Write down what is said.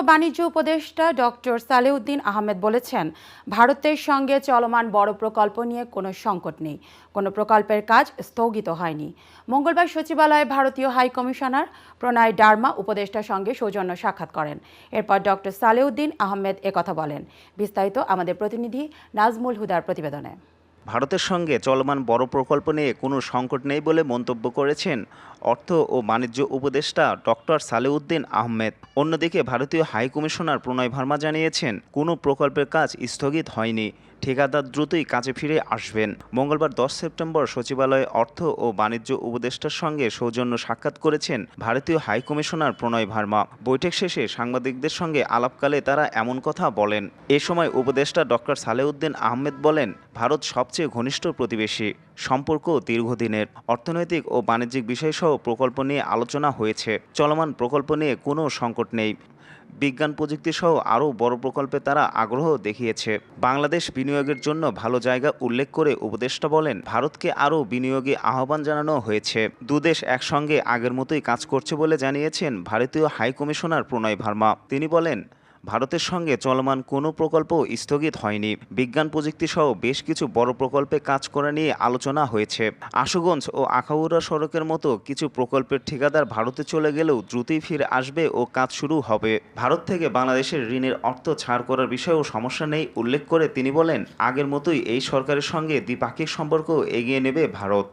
বাণিজ্য উপদেষ্টা ডক্টর সালেউদ্দিন আহমেদ বলেছেন, ভারতের সঙ্গে চলমান বড় প্রকল্প নিয়ে কোনো সংকট নেই। কোনো প্রকল্পের কাজ স্থগিত হয়নি। মঙ্গলবার সচিবালয়ে ভারতীয় হাই কমিশনার প্রণয় ডার্মা উপদেষ্টার সঙ্গে সৌজন্য সাক্ষাৎ করেন। এরপর ডক্টর সালেউদ্দিন আহমেদ একথা বলেন। বিস্তারিত আমাদের প্রতিনিধি নাজমুল হুদার প্রতিবেদনে। ভারতের সঙ্গে চলমান বড় প্রকল্প নিয়ে কোনো সংকট নেই বলে মন্তব্য করেছেন অর্থ ও বাণিজ্য উপদেষ্টা ডক্টর সালেউদ্দিন আহমেদ। অন্যদিকে ভারতীয় হাইকমিশনার প্রণয় ভার্মা জানিয়েছেন, কোনো প্রকল্পের কাজ স্থগিত হয়নি। ঠিকাদার দ্রুতই কাজে ফিরে আসবেন। মঙ্গলবার দশ সেপ্টেম্বর সচিবালয়ে অর্থ ও বাণিজ্য উপদেষ্টার সঙ্গে সৌজন্য সাক্ষাৎ করেছেন ভারতীয় হাইকমিশনার প্রণয় ভার্মা। বৈঠক শেষে সাংবাদিকদের সঙ্গে আলাপকালে তারা এমন কথা বলেন। এ সময় উপদেষ্টা ডক্টর সালেউদ্দিন আহমেদ বলেন, ভারত সবচেয়ে ঘনিষ্ঠ প্রতিবেশী। সম্পর্ক দীর্ঘদিনের। অর্থনৈতিক ও বাণিজ্যিক বিষয়সহ প্রকল্প নিয়ে আলোচনা হয়েছে। চলমান প্রকল্প নিয়ে কোনো সংকট নেই। বিজ্ঞান প্রযুক্তি সহ আরও বড় প্রকল্পে তারা আগ্রহ দেখিয়েছে। বাংলাদেশ বিনিয়োগের জন্য ভালো জায়গা উল্লেখ করে উপদেষ্টা বলেন, ভারতকে আরও বিনিয়োগে আহ্বান জানানো হয়েছে। দুদেশ একসঙ্গে আগের মতোই কাজ করছে বলে জানিয়েছেন ভারতীয় হাইকমিশনার প্রণয় ভার্মা। তিনি বলেন ভারতের সঙ্গে চলমান কোনো প্রকল্প স্থগিত হয়নি। বিজ্ঞান প্রযুক্তি সহ বেশ কিছু বড় প্রকল্পে কাজ করা নিয়ে আলোচনা হয়েছে। আশুগঞ্জ ও আখাউড়া সড়কের মতো কিছু প্রকল্পের ঠিকাদার ভারতে চলে গেলেও দ্রুতই ফিরে আসবে ও কাজ শুরু হবে। ভারত থেকে বাংলাদেশের ঋণের অর্থ ছাড় করার বিষয়েও সমস্যা নেই উল্লেখ করে তিনি বলেন, আগের মতোই এই সরকারের সঙ্গে দ্বিপাক্ষিক সম্পর্ক এগিয়ে নেবে ভারত।